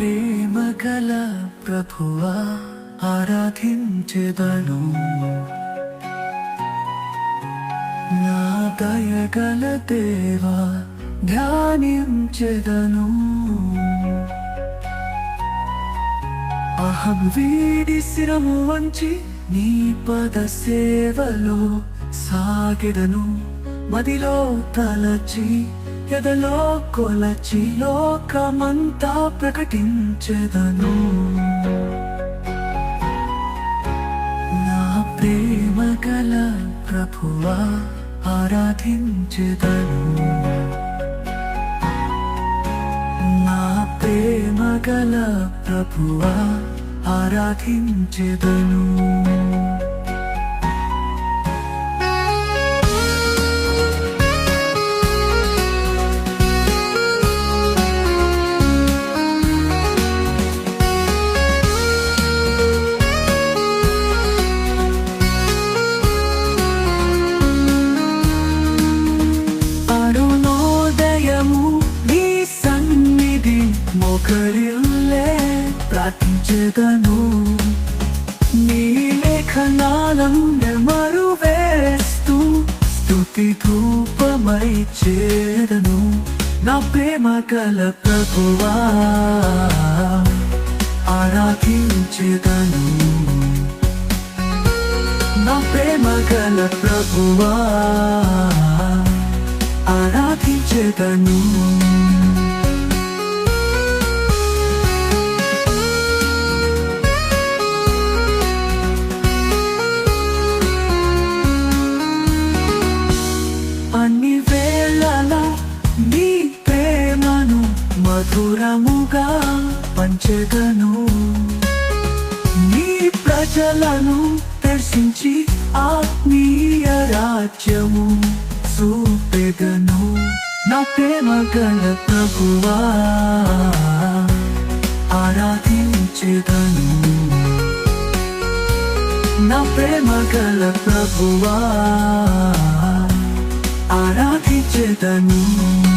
ప్రేమ గల ప్రభువా ఆరాధించెదను. నా దయగల దేవా ధ్యానించెదను. అహం వీడి శిరము వంచి నీ పద సేవలో సాగెదను. మదిలో తలచి ఎదలో కొలచి లోకమంతా ప్రకటించెదను. నా ప్రేమ గల ప్రభువా ఆరాధించెదను. నా ప్రేమ గల ప్రభువా ఆరాధించెదను. ప్రార్థించదను నీ లేఖనాలను నెమరు వేస్తూ స్థుతి ధూపమై చేరను. నా ప్రేమ గల ప్రభువా ఆరాధించెదను. నా ప్రేమ గల ప్రభువా ఆరాధించెదను. మధురముగా పంచగను. నీ ప్రజలను దర్శించి ఆత్మీయ రాజ్యము చూపెగను నా ప్రేమ గల ప్రభువా ఆరాధించెదను. నా ప్రేమ గల ప్రభువా ఆరాధించెదను.